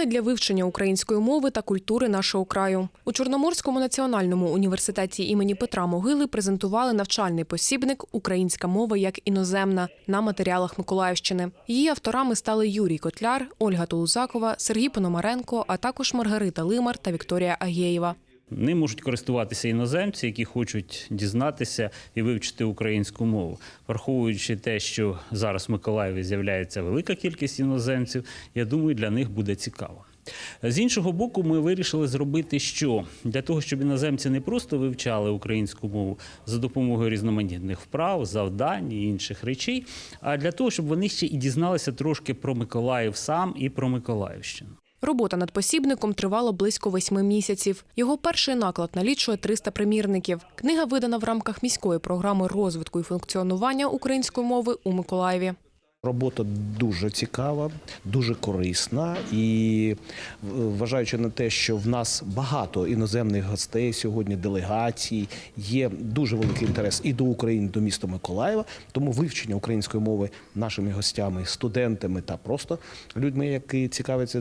Книга для вивчення української мови та культури нашого краю. У Чорноморському національному університеті імені Петра Могили презентували навчальний посібник Українська мова як іноземна на матеріалах Миколаївщини. Її авторами стали Юрій Котляр, Ольга Толузакова, Сергій Пономаренко, а також Маргарита Лимар та Вікторія Агєєва. Ним можуть користуватися іноземці, які хочуть дізнатися і вивчити українську мову, враховуючи те, що зараз в Миколаєві з'являється велика кількість іноземців. Я думаю, для них буде цікаво. З іншого боку, ми вирішили зробити що для того, щоб іноземці не просто вивчали українську мову за допомогою різноманітних вправ, завдань і інших речей, а для того, щоб вони ще і дізналися трошки про Миколаїв сам і про Миколаївщину. Робота над посібником тривала близько восьми місяців. Його перший наклад налічує 300 примірників. Книга видана в рамках міської програми розвитку і функціонування української мови у Миколаєві. Робота дуже цікава, дуже корисна і вважаючи на те, що в нас багато іноземних гостей сьогодні, делегацій, є дуже великий інтерес і до України, і до міста Миколаєва. Тому вивчення української мови нашими гостями, студентами та просто людьми, які цікавляться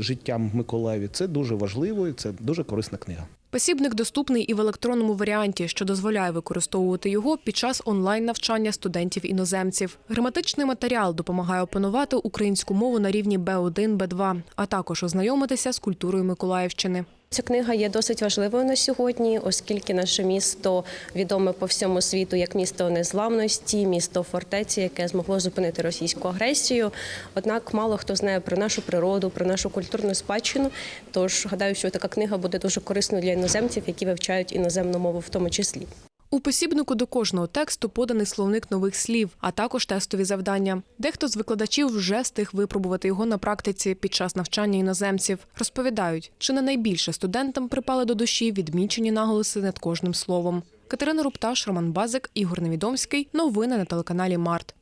життям в Миколаєві, це дуже важливо і це дуже корисна книга. Посібник доступний і в електронному варіанті, що дозволяє використовувати його під час онлайн-навчання студентів-іноземців. Граматичний матеріал допомагає опанувати українську мову на рівні Б1, Б2, а також ознайомитися з культурою Миколаївщини. Ця книга є досить важливою на сьогодні, оскільки наше місто відоме по всьому світу як місто незламності, місто фортеці, яке змогло зупинити російську агресію. Однак мало хто знає про нашу природу, про нашу культурну спадщину. Тож гадаю, що така книга буде дуже корисною для іноземців, які вивчають іноземну мову, в тому числі. У посібнику до кожного тексту поданий словник нових слів, а також тестові завдання. Дехто з викладачів вже встиг випробувати його на практиці під час навчання іноземців. Розповідають, чи не найбільше студентам припали до душі відмічені наголоси над кожним словом. Катерина Рупташ, Роман Базик, Ігор Невідомський. Новини на телеканалі Март.